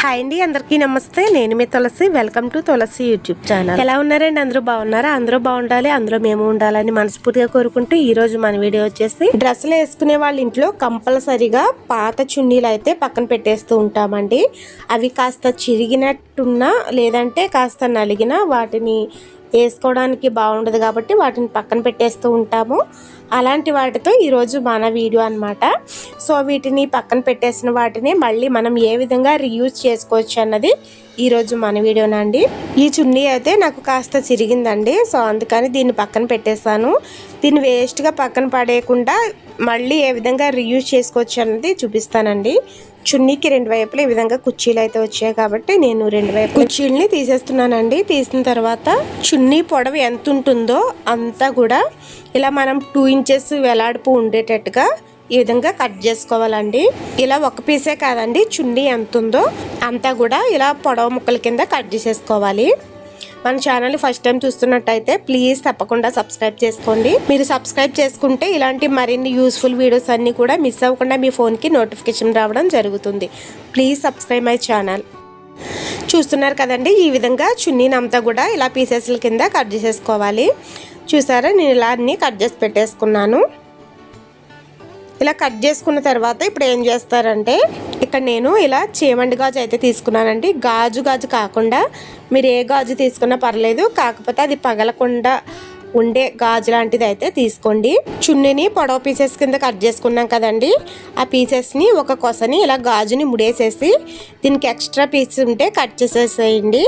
Hi అండి అందరికీ నమస్తే. నేను మీ Tulasi. Welcome to Tulasi YouTube channel ఎలా ఉన్నారండి? అందరూ బాగున్నారా? అందరూ బాగుండాలి అందరూ మేము ఉండాలని మనస్ఫూర్తిగా కోరుకుంటూ ఈ రోజు మన వీడియో వచ్చేసి డ్రెస్సులు వేసుకునే వాళ్ళ ఇంట్లో కంపల్సరిగా పాత చున్నీలు అయితే పక్కన పెట్టేస్తూ ఉంటామండి. అవి కాస్త చిరిగినట్టున్నా లేదంటే కాస్త నలిగిన వాటిని వేసుకోవడానికి బాగుండదు కాబట్టి వాటిని పక్కన పెట్టేస్తూ ఉంటాము. అలాంటి వాటితో ఈరోజు మన వీడియో అనమాట సో వీటిని పక్కన పెట్టేసిన వాటిని మళ్ళీ మనం ఏ విధంగా రీయూజ్ చేసుకోవచ్చు అన్నది ఈరోజు మన వీడియోనండి ఈ చున్నీ అయితే నాకు కాస్త చిరిగిందండి. సో అందుకని దీన్ని పక్కన పెట్టేశాను. దీన్ని వేస్ట్గా పక్కన పడేయకుండా మళ్ళీ ఏ విధంగా రీయూజ్ చేసుకోవచ్చు అనేది చూపిస్తానండి. చున్నీకి రెండు వైపులు ఈ విధంగా కుర్చీలు అయితే వచ్చాయి కాబట్టి నేను రెండు వైపు కుర్చీలని తీసేస్తున్నానండి. తీసిన తర్వాత చున్నీ పొడవు ఎంత ఉంటుందో అంతా కూడా ఇలా మనం టూ ఇంచెస్ వెలాడుపు ఉండేటట్టుగా ఈ విధంగా కట్ చేసుకోవాలండి. ఇలా ఒక పీసే కాదండి చున్నీ ఎంత ఉందో అంతా కూడా ఇలా పొడవ ముక్కల కింద కట్ చేసేసుకోవాలి. మన ఛానల్ ఫస్ట్ టైం చూస్తున్నట్టయితే ప్లీజ్ తప్పకుండా సబ్స్క్రైబ్ చేసుకోండి. మీరు సబ్స్క్రైబ్ చేసుకుంటే ఇలాంటి మరిన్ని యూస్ఫుల్ వీడియోస్ అన్నీ కూడా మిస్ అవ్వకుండా మీ ఫోన్కి నోటిఫికేషన్ రావడం జరుగుతుంది. ప్లీజ్ సబ్స్క్రైబ్ మై ఛానల్ చూస్తున్నారు కదండి ఈ విధంగా చున్నీనంతా కూడా ఇలా పీసెస్ల కింద కట్ చేసేసుకోవాలి. చూసారా నేను ఇలా అన్నీ కట్ చేసి పెట్టేసుకున్నాను. ఇలా కట్ చేసుకున్న తర్వాత ఇప్పుడు ఏం చేస్తారంటే ఇక్కడ నేను ఇలా చేమండి గాజు అయితే తీసుకున్నానండి. గాజు గాజు కాకుండా మీరు ఏ గాజు తీసుకున్నా పర్లేదు కాకపోతే అది పగలకుండా ఉండే గాజు లాంటిది అయితే తీసుకోండి. చున్నీని పొడవ పీసెస్ కింద కట్ చేసుకున్నాం కదండి. ఆ పీసెస్ని ఒక కొసని ఇలా గాజుని ముడేసేసి దీనికి ఎక్స్ట్రా పీస్ ఉంటే కట్ చేసేసేయండి.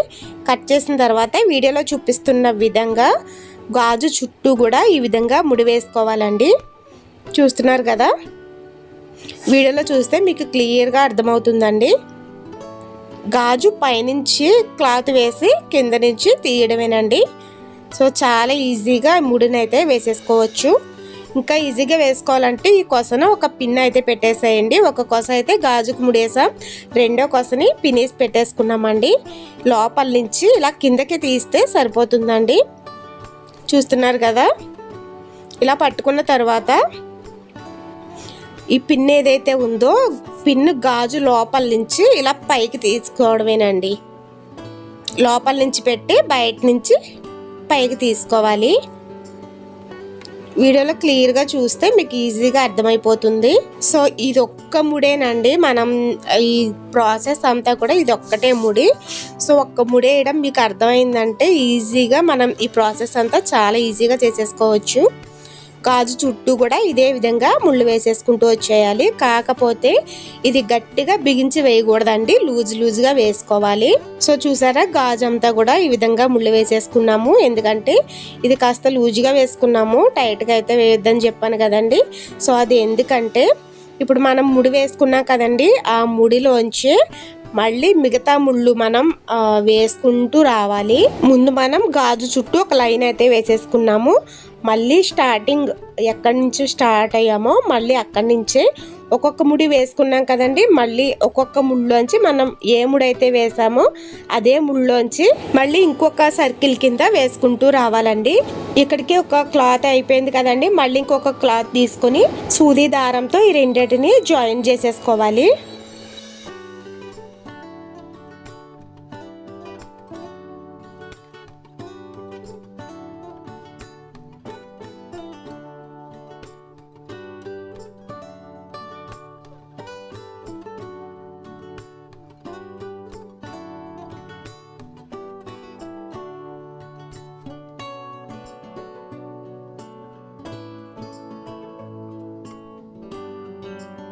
కట్ చేసిన తర్వాత వీడియోలో చూపిస్తున్న విధంగా గాజు చుట్టూ కూడా ఈ విధంగా ముడి వేసుకోవాలండి చూస్తున్నారు కదా? వీడియోలో చూస్తే మీకు క్లియర్గా అర్థమవుతుందండి. గాజు పైనుంచి క్లాత్ వేసి కింద నుంచి తీయడమేనండి. సో చాలా ఈజీగా ముడినైతే అయితే వేసేసుకోవచ్చు. ఇంకా ఈజీగా వేసుకోవాలంటే ఈ కొసను ఒక పిన్ అయితే పెట్టేసేయండి. ఒక కొస అయితే గాజుకు ముడేసాం. రెండో కొసని పినేసి పెట్టేసుకున్నామండి. లోపల నుంచి ఇలా కిందకి తీస్తే సరిపోతుందండి. చూస్తున్నారు కదా? ఇలా పట్టుకున్న తర్వాత ఈ పిన్ ఏదైతే ఉందో పిన్ గాజు లోపల నుంచి ఇలా పైకి తీసుకోవడమేనండి. లోపల నుంచి పెట్టి బయట నుంచి పైకి తీసుకోవాలి. వీడియోలో క్లియర్గా చూస్తే మీకు ఈజీగా అర్థమైపోతుంది. సో ఇది ఒక్క ముడేనండి. మనం ఈ ప్రాసెస్ అంతా కూడా ఇది ఒక్కటే ముడి. సో ఒక్క ముడి వేయడం మీకు అర్థమైందంటే ఈజీగా మనం ఈ ప్రాసెస్ అంతా చాలా ఈజీగా చేసేసుకోవచ్చు. గాజు చుట్టూ కూడా ఇదే విధంగా ముళ్ళు వేసేసుకుంటూ వచ్చేయాలి. కాకపోతే ఇది గట్టిగా బిగించి వేయకూడదండి. లూజ్ లూజ్గా వేసుకోవాలి. సో చూసారా? గాజు అంతా కూడా ఈ విధంగా ముళ్ళు వేసేసుకున్నాము. ఎందుకంటే ఇది కాస్త లూజ్గా వేసుకున్నాము. టైట్గా అయితే వేయొద్దని చెప్పాను కదండి. సో అది ఎందుకంటే ఇప్పుడు మనం ముడి వేసుకున్నాం కదండి. ఆ ముడిలోంచి మళ్ళీ మిగతా ముళ్ళు మనం వేసుకుంటూ రావాలి. ముందు మనం గాజు చుట్టూ ఒక లైన్ అయితే వేసేసుకున్నాము. మళ్ళీ స్టార్టింగ్ ఎక్కడి నుంచి స్టార్ట్ అయ్యామో మళ్ళీ అక్కడి నుంచే ఒక్కొక్క ముడి వేసుకున్నాం కదండి. మళ్ళీ ఒక్కొక్క ముళ్ళోంచి మనం ఏ ముడైతే వేసామో అదే ముళ్ళోంచి మళ్ళీ ఇంకొక సర్కిల్ కింద వేసుకుంటూ రావాలండి. ఇక్కడికి ఒక క్లాత్ అయిపోయింది కదండి. మళ్ళీ ఇంకొక క్లాత్ తీసుకొని సూది దారంతో ఈ రెండింటిని జాయిన్ చేసేసుకోవాలి.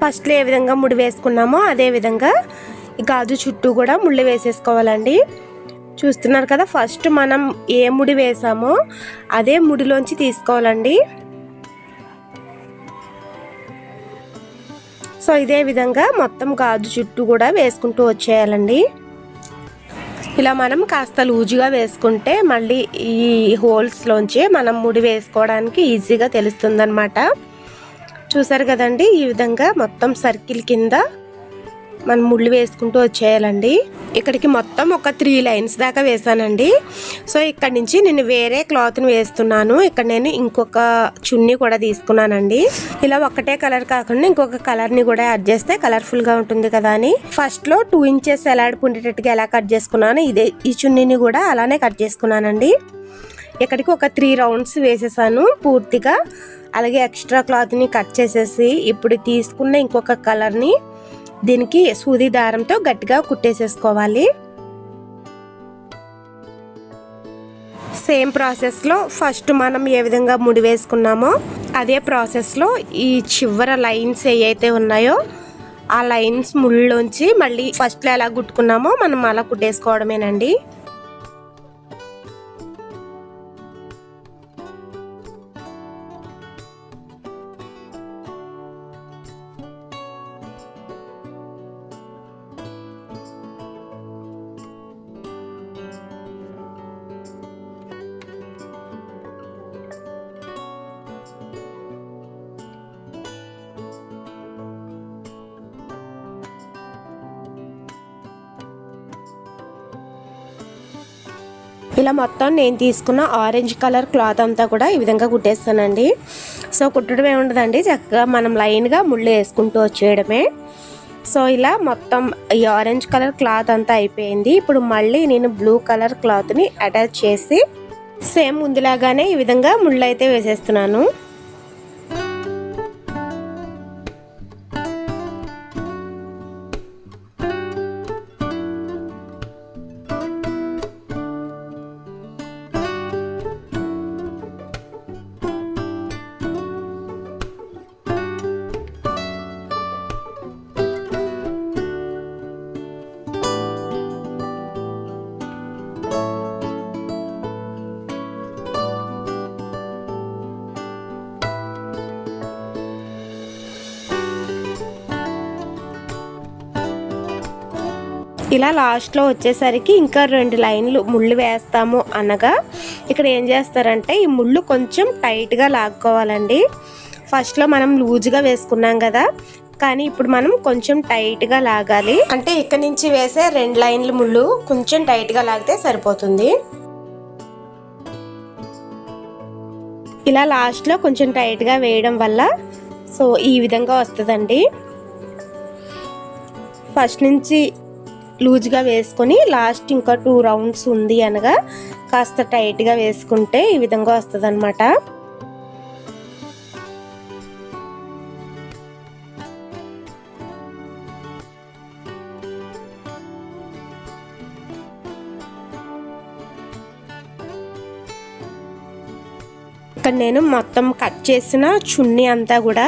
ఫస్ట్లో ఏ విధంగా ముడి వేసుకున్నామో అదే విధంగా ఈ గాజు చుట్టూ కూడా ముళ్ళు వేసేసుకోవాలండి. చూస్తున్నారు కదా ఫస్ట్ మనం ఏ ముడి వేసామో అదే ముడిలోంచి తీసుకోవాలండి. సో ఇదే విధంగా మొత్తం గాజు చుట్టూ కూడా వేసుకుంటూ వచ్చేయాలండి. ఇలా మనం కాస్త లూజుగా వేసుకుంటే మళ్ళీ ఈ హోల్స్లోంచి మనం ముడి వేసుకోవడానికి ఈజీగా తెలుస్తుందన్నమాట. చూసారు కదండి? ఈ విధంగా మొత్తం సర్కిల్ కింద మనం ముళ్ళు వేసుకుంటూ వచ్చేయాలండి. ఇక్కడికి మొత్తం ఒక త్రీ లైన్స్ దాకా వేసానండి సో ఇక్కడ నుంచి నేను వేరే క్లాత్ని వేస్తున్నాను. ఇక్కడ నేను ఇంకొక చున్నీ కూడా తీసుకున్నానండి. ఇలా ఒకటే కలర్ కాకుండా ఇంకొక కలర్ని కూడా యాడ్ చేస్తే కలర్ఫుల్గా ఉంటుంది కదా అని. ఫస్ట్లో టూ ఇంచెస్ ఎలాడిపోయేటట్టుగా పుండేటట్టుగా ఎలా కట్ చేసుకున్నాను ఇదే ఈ చున్నీని కూడా అలానే కట్ చేసుకున్నానండి. ఇక్కడికి ఒక త్రీ రౌండ్స్ వేసేసాను పూర్తిగా. అలాగే ఎక్స్ట్రా క్లాత్ని కట్ చేసేసి ఇప్పుడు తీసుకున్న ఇంకొక కలర్ని దీనికి సూది దారంతో గట్టిగా కుట్టేసేసుకోవాలి. సేమ్ ప్రాసెస్లో ఫస్ట్ మనం ఏ విధంగా ముడి వేసుకున్నామో అదే ప్రాసెస్లో ఈ చివర లైన్స్ ఏవైతే ఉన్నాయో ఆ లైన్స్ ముళ్ళలోంచి మళ్ళీ ఫస్ట్లో ఎలా కుట్టుకున్నామో మనం అలా కుట్టేసుకోవడమేనండి. ఇలా మొత్తం నేను తీసుకున్న ఆరెంజ్ కలర్ క్లాత్ అంతా కూడా ఈ విధంగా కుట్టేస్తానండి. సో కుట్టడం ఏముండదండి చక్కగా మనం లైన్గా ముళ్ళు వేసుకుంటూ వచ్చేయడమే. సో ఇలా మొత్తం ఈ ఆరెంజ్ కలర్ క్లాత్ అంతా అయిపోయింది. ఇప్పుడు మళ్ళీ నేను బ్లూ కలర్ క్లాత్ని అటాచ్ చేసి సేమ్ ముందులాగానే ఈ విధంగా ముళ్ళు అయితే వేసేస్తున్నాను. ఇలా లాస్ట్లో వచ్చేసరికి ఇంకా రెండు లైన్లు ముళ్ళు వేస్తాము అనగా ఇక్కడ ఏం చేస్తారంటే ఈ ముళ్ళు కొంచెం టైట్గా లాక్కోవాలండి. ఫస్ట్లో మనం లూజ్గా వేసుకున్నాం కదా కానీ ఇప్పుడు మనం కొంచెం టైట్గా లాగాలి. అంటే ఇక్కడ నుంచి వేసే రెండు లైన్లు ముళ్ళు కొంచెం టైట్గా లాగితే సరిపోతుంది. ఇలా లాస్ట్లో కొంచెం టైట్గా వేయడం వల్ల సో ఈ విధంగా వస్తుందండి. ఫస్ట్ నుంచి లూజ్గా వేసుకొని లాస్ట్ ఇంకా టూ రౌండ్స్ ఉంది అనగా కాస్త టైట్గా వేసుకుంటే ఈ విధంగా వస్తుంది అనమాట ఇక్కడ నేను మొత్తం కట్ చేసిన చున్నీ అంతా కూడా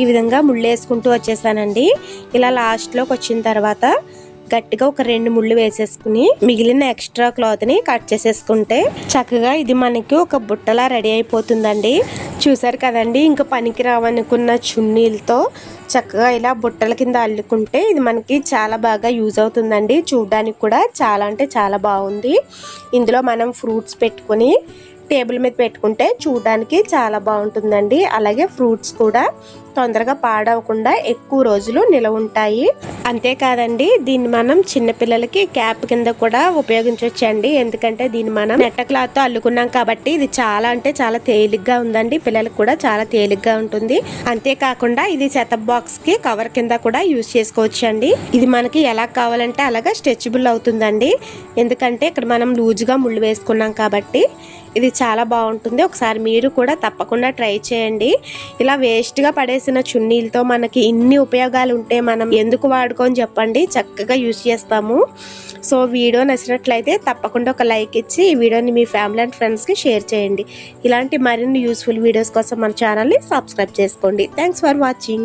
ఈ విధంగా ముళ్ళేసుకుంటూ వచ్చేసానండి. ఇలా లాస్ట్లోకి వచ్చిన తర్వాత గట్టిగా ఒక రెండు ముళ్ళు వేసేసుకుని మిగిలిన ఎక్స్ట్రా క్లాత్ని కట్ చేసేసుకుంటే చక్కగా ఇది మనకి ఒక బుట్టలా రెడీ అయిపోతుందండి. చూసారు కదండి. ఇంకా పనికి రావనుకున్న చున్నీలతో చక్కగా ఇలా బుట్టల కింద అల్లుకుంటే ఇది మనకి చాలా బాగా యూజ్ అవుతుందండి. చూడడానికి కూడా చాలా అంటే చాలా బాగుంది. ఇందులో మనం ఫ్రూట్స్ పెట్టుకొని టేబుల్ మీద పెట్టుకుంటే చూడడానికి చాలా బాగుంటుందండి. అలాగే ఫ్రూట్స్ కూడా తొందరగా పాడవకుండా ఎక్కువ రోజులు నిలవ ఉంటాయి. అంతేకాదండి దీన్ని మనం చిన్నపిల్లలకి క్యాప్ కింద కూడా ఉపయోగించవచ్చండి ఎందుకంటే దీన్ని మనం నెట్ట క్లాత్తో అల్లుకున్నాం కాబట్టి ఇది చాలా అంటే చాలా తేలిగ్గా ఉందండి. పిల్లలకు కూడా చాలా తేలిగ్గా ఉంటుంది. అంతేకాకుండా ఇది సెటప్ బాక్స్కి కవర్ కింద కూడా యూజ్ చేసుకోవచ్చు అండి ఇది మనకి ఎలా కావాలంటే అలాగా స్ట్రెచబుల్ అవుతుందండి. ఎందుకంటే ఇక్కడ మనం లూజ్గా ముళ్ళు వేసుకున్నాం కాబట్టి ఇది చాలా బాగుంటుంది. ఒకసారి మీరు కూడా తప్పకుండా ట్రై చేయండి. ఇలా వేస్ట్గా పడేసిన చున్నీలతో మనకి ఇన్ని ఉపయోగాలు ఉంటే మనం ఎందుకు వాడుకొని చెప్పండి. చక్కగా యూజ్ చేస్తాము. సో వీడియో నచ్చినట్లయితే తప్పకుండా ఒక లైక్ ఇచ్చి ఈ వీడియోని మీ ఫ్యామిలీ అండ్ ఫ్రెండ్స్కి షేర్ చేయండి. ఇలాంటి మరిన్ని యూస్ఫుల్ వీడియోస్ కోసం మన ఛానల్ని సబ్స్క్రైబ్ చేసుకోండి. Thanks for watching.